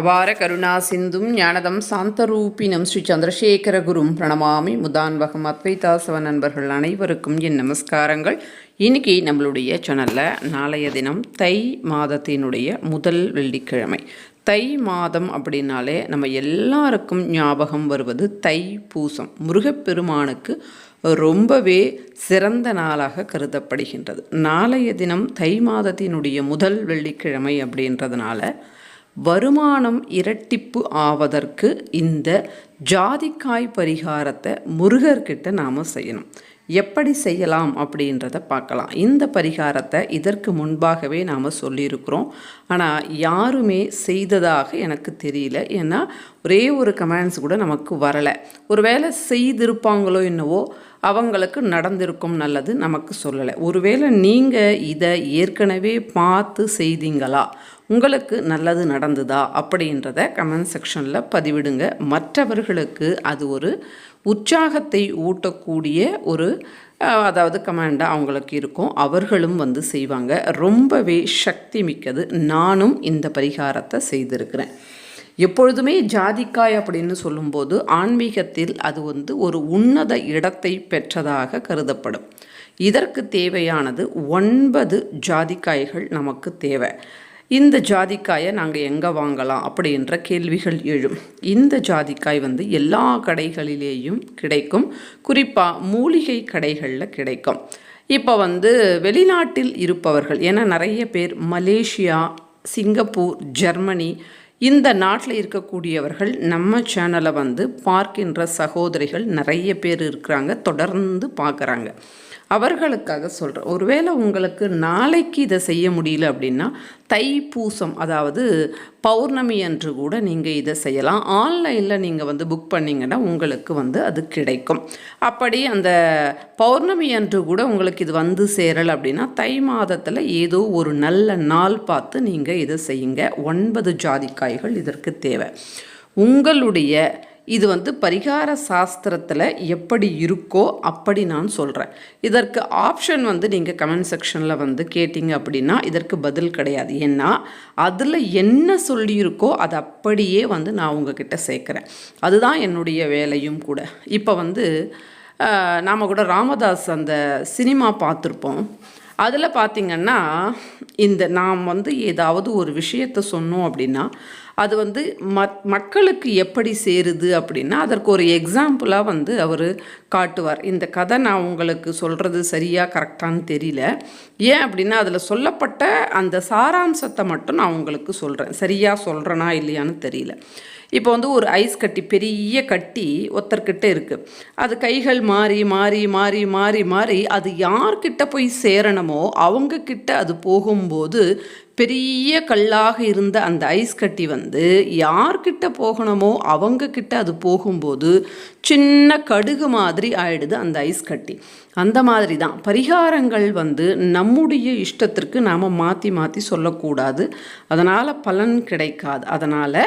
அபார கருணா சிந்தும் ஞானதம் சாந்தரூபினம் ஸ்ரீ சந்திரசேகர குரும் பிரணமாமி முதான்வகம் அத்வைதாசவ நண்பர்கள் அனைவருக்கும் என் நமஸ்காரங்கள். இன்னைக்கு நம்மளுடைய சேனலில் நாளைய தினம் தை மாதத்தினுடைய முதல் வெள்ளிக்கிழமை. தை மாதம் அப்படின்னாலே நம்ம எல்லாருக்கும் ஞாபகம் வருவது தை பூசம். முருகப்பெருமானுக்கு ரொம்பவே சிறந்த நாளாக கருதப்படுகின்றது. நாளைய தினம் தை மாதத்தினுடைய முதல் வெள்ளிக்கிழமை அப்படின்றதுனால வருமானம் இரட்டிப்பு ஆவதற்கு இந்த ஜாதிக்காய் பரிகாரத்தை முருகர்கிட்ட நாம் செய்யணும். எப்படி செய்யலாம் அப்படின்றத பார்க்கலாம். இந்த பரிகாரத்தை இதற்கு முன்பாகவே நாம் சொல்லியிருக்கிறோம். ஆனால் யாருமே செய்ததாக எனக்கு தெரியல. ஏன்னா ஒரே ஒரு கமெண்ட்ஸ் கூட நமக்கு வரலை. ஒருவேளை செய்திருப்பாங்களோ என்னவோ அவங்களுக்கு நடந்திருக்கும் நல்லது நமக்கு சொல்லலை. ஒருவேளை நீங்கள் இதை ஏற்கனவே பார்த்து செய்தீங்களா? உங்களுக்கு நல்லது நடந்ததா? அப்படின்றத கமெண்ட் செக்ஷனில் பதிவிடுங்க. மற்றவர்களுக்கு அது ஒரு உற்சாகத்தை ஊட்டக்கூடிய ஒரு அதாவது கமாண்டாக அவங்களுக்கு இருக்கும். அவர்களும் வந்து செய்வாங்க. ரொம்பவே சக்தி மிக்கது. நானும் இந்த பரிகாரத்தை செய்திருக்கிறேன். எப்பொழுதுமே ஜாதிக்காய் அப்படின்னு சொல்லும்போது ஆன்மீகத்தில் அது வந்து ஒரு உன்னத இடத்தை பெற்றதாக கருதப்படும். இதற்கு தேவையானது ஒன்பது ஜாதிக்காய்கள் நமக்கு தேவை. இந்த ஜாதிக்காயை நாங்கள் எங்கே வாங்கலாம் அப்படின்ற கேள்விகள் எழும். இந்த ஜாதிக்காய் வந்து எல்லா கடைகளிலேயும் கிடைக்கும். குறிப்பாக மூலிகை கடைகளில் கிடைக்கும். இப்போ வந்து வெளிநாட்டில் இருப்பவர்கள் ஏன்னா நிறைய பேர் மலேசியா சிங்கப்பூர் ஜெர்மனி இந்த நாட்டில் இருக்கக்கூடியவர்கள் நம்ம சேனலை வந்து பார்க்கின்ற சகோதரிகள் நிறைய பேர் இருக்கிறாங்க தொடர்ந்து பார்க்குறாங்க. அவர்களுக்காக சொல்கிறேன் ஒருவேளை உங்களுக்கு நாளைக்கு இதை செய்ய முடியல அப்படின்னா தைப்பூசம் அதாவது பௌர்ணமி அன்று கூட நீங்கள் இதை செய்யலாம். ஆன்லைனில் நீங்கள் வந்து புக் பண்ணிங்கன்னா உங்களுக்கு வந்து அது கிடைக்கும். அப்படி அந்த பௌர்ணமி அன்று கூட உங்களுக்கு இது வந்து சேரல் அப்படின்னா தை மாதத்தில் ஏதோ ஒரு நல்ல நாள் பார்த்து நீங்கள் இதை செய்யுங்க. ஒன்பது ஜாதிக்காய்கள் இதற்கு தேவை. உங்களுடைய இது வந்து பரிகார சாஸ்திரத்தில் எப்படி இருக்கோ அப்படி நான் சொல்கிறேன் இதற்கு ஆப்ஷன் வந்து நீங்கள் கமெண்ட் செக்ஷனில் வந்து கேட்டிங்க அப்படின்னா இதற்கு பதில் கிடையாது. ஏன்னா அதில் என்ன சொல்லியிருக்கோ அது அப்படியே வந்து நான் உங்ககிட்ட சேர்க்குறேன். அதுதான் என்னுடைய வேலையும் கூட. இப்போ வந்து நாம் கூட ராமதாஸ் அந்த சினிமா பார்த்துருப்போம். அதில் பார்த்திங்கன்னா இந்த நாம் வந்து ஏதாவது ஒரு விஷயத்தை சொன்னோம் அப்படின்னா அது வந்து மத் மக்களுக்கு எப்படி சேருது அப்படின்னா அதற்கு ஒரு எக்ஸாம்பிளாக வந்து அவர் காட்டுவார். இந்த கதை நான் உங்களுக்கு சொல்கிறது சரியாக கரெக்டானு தெரியல. ஏன் அப்படின்னா அதில் சொல்லப்பட்ட அந்த சாராம்சத்தை மட்டும் நான் உங்களுக்கு சொல்கிறேன் சரியாக சொல்கிறேனா இல்லையான்னு தெரியல. இப்போ வந்து ஒரு ஐஸ் கட்டி பெரிய கட்டி ஒருத்தர்கிட்ட இருக்குது அது கைகள் மாறி மாறி மாறி மாறி மாறி அது யார்கிட்ட போய் சேரணுமோ அவங்கக்கிட்ட அது போகும்போது பெரிய கல்லாக இருந்த அந்த ஐஸ் கட்டி வந்து யார்கிட்ட போகணுமோ அவங்கக்கிட்ட அது போகும்போது சின்ன கடுகு மாதிரி ஆயிடுது அந்த ஐஸ் கட்டி. அந்த மாதிரி தான் பரிகாரங்கள் வந்து நம்முடைய இஷ்டத்திற்கு நாம் மாற்றி மாற்றி சொல்லக்கூடாது. அதனால் பலன் கிடைக்காது. அதனால்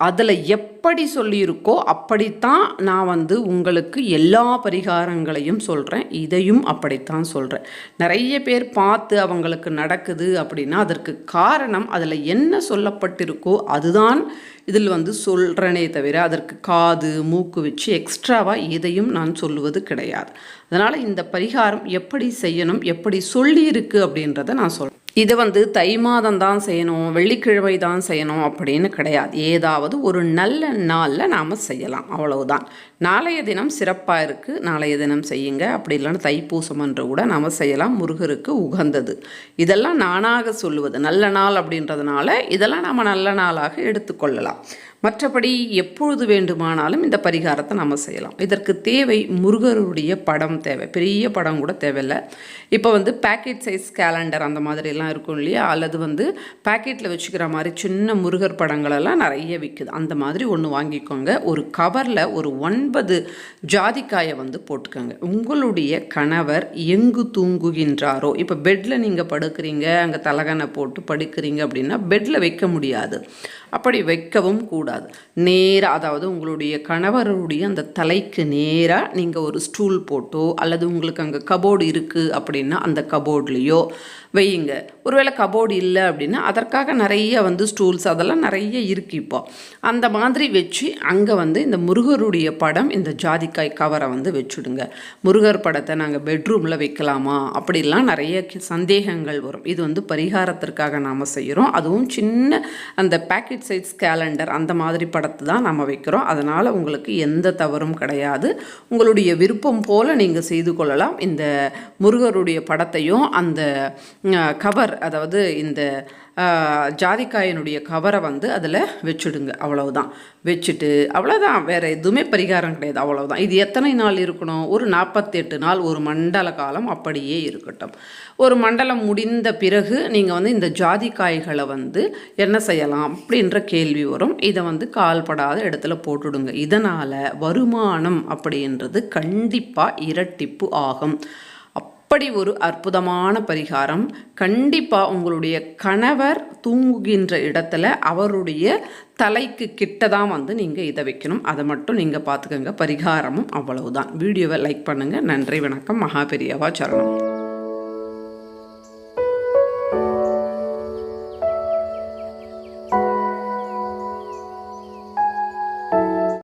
அதில் எப்படி சொல்லியிருக்கோ அப்படித்தான் நான் வந்து உங்களுக்கு எல்லா பரிகாரங்களையும் சொல்கிறேன் இதையும் அப்படித்தான் சொல்கிறேன் நிறைய பேர் பார்த்து அவங்களுக்கு நடக்குது அப்படின்னா அதற்கு காரணம் அதில் என்ன சொல்லப்பட்டிருக்கோ அதுதான் இதில் வந்து சொல்கிறேனே தவிர அதற்கு காது மூக்கு வச்சு எக்ஸ்ட்ராவாக எதையும் நான் சொல்லுவது கிடையாது. அதனால் இந்த பரிகாரம் எப்படி செய்யணும் எப்படி சொல்லியிருக்கு அப்படின்றத நான் சொல்கிறேன் இதை வந்து தை மாதம் தான் செய்யணும் வெள்ளிக்கிழமை தான் செய்யணும் அப்படின்னு கிடையாது. ஏதாவது ஒரு நல்ல நாளில் நாம் செய்யலாம். அவ்வளவுதான். நாளைய தினம் சிறப்பாக இருக்குது நாளைய தினம் செய்யுங்க. அப்படி இல்லைன்னா தைப்பூசம் என்று கூட நாம் செய்யலாம். முருகருக்கு உகந்தது. இதெல்லாம் நானாக சொல்லுவது. நல்ல நாள் அப்படின்றதுனால இதெல்லாம் நம்ம நல்ல நாளாக எடுத்துக்கொள்ளலாம். மற்றபடி எப்பொழுது வேண்டுமானாலும் இந்த பரிகாரத்தை நம்ம செய்யலாம். இதற்கு தேவை முருகருடைய படம் தேவை. பெரிய படம் கூட தேவையில்லை. இப்போ வந்து பேக்கெட் சைஸ் கேலண்டர் அந்த மாதிரிலாம் இருக்கும் இல்லையா? அல்லது வந்து பேக்கெட்டில் வச்சுக்கிற மாதிரி சின்ன முருகர் படங்களெல்லாம் நிறைய விற்குது அந்த மாதிரி ஒன்று வாங்கிக்கோங்க. ஒரு கவரில் ஒரு ஒன்பது ஜாதிக்காயை வந்து போட்டுக்கோங்க. உங்களுடைய கணவர் எங்கு தூங்குகின்றாரோ இப்போ பெட்டில் நீங்கள் படுக்கிறீங்க அங்கே தலகனை போட்டு படுக்கிறீங்க அப்படின்னா பெட்டில் வைக்க முடியாது. அப்படி வைக்கவும் கூடாது. நேராக அதாவது உங்களுடைய கணவருடைய அந்த தலைக்கு நேராக நீங்கள் ஒரு ஸ்டூல் போட்டோ அல்லது உங்களுக்கு அங்கே கபோர்டு இருக்குது அப்படின்னா அந்த கபோர்ட்லேயோ வையுங்க. ஒருவேளை கபோர்டு இல்லை அப்படின்னா அதற்காக நிறைய வந்து ஸ்டூல்ஸ் அதெல்லாம் நிறைய இருக்கு இப்போ. அந்த மாதிரி வச்சு அங்கே வந்து இந்த முருகருடைய படம் இந்த ஜாதிக்காய் கவரை வந்து வச்சுடுங்க. முருகர் படத்தை நாங்கள் பெட்ரூமில் வைக்கலாமா? அப்படிலாம் நிறைய கி- சந்தேகங்கள் வரும். இது வந்து பரிகாரத்திற்காக நாம் செய்கிறோம் அதுவும் சின்ன அந்த பேக்கெட் சைஸ் கேலண்டர் அந்த மாதிரி படத்தை தான் நம்ம வைக்கிறோம். அதனால் உங்களுக்கு எந்த தவறும் கிடையாது. உங்களுடைய விருப்பம் போல் நீங்கள் செய்து கொள்ளலாம். இந்த முருகருடைய படத்தையும் அந்த கவர் அதாவது இந்த ஜாதிக்காயினுடைய கவரை வந்து அதில் வச்சுடுங்க. அவ்வளவுதான். வச்சுட்டு அவ்வளோதான் வேறு எதுவுமே பரிகாரம் கிடையாது. அவ்வளோதான் இது எத்தனை நாள் இருக்கணும்? ஒரு நாற்பத்தெட்டு நாள் ஒரு மண்டல காலம் அப்படியே இருக்கட்டும். ஒரு மண்டலம் முடிந்த பிறகு நீங்கள் வந்து இந்த ஜாதிக்காய்களை வந்து என்ன செய்யலாம் அப்படின்ற கேள்வி வரும். இதை வந்து கால்படாத இடத்துல போட்டுடுங்க. இதனால் வருமானம் அப்படின்றது கண்டிப்பாக இரட்டிப்பு ஆகும். அப்படி ஒரு அற்புதமான பரிகாரம். கண்டிப்பாக உங்களுடைய கணவர் தூங்குகின்ற இடத்துல அவருடைய தலைக்கு கிட்ட தான் வந்து நீங்கள் இதை வைக்கணும். அதை மட்டும் நீங்கள் பார்த்துக்கோங்க. பரிகாரமும் அவ்வளவுதான். வீடியோவை லைக் பண்ணுங்கள் நன்றி வணக்கம். மகா பெரியவா சரணம்.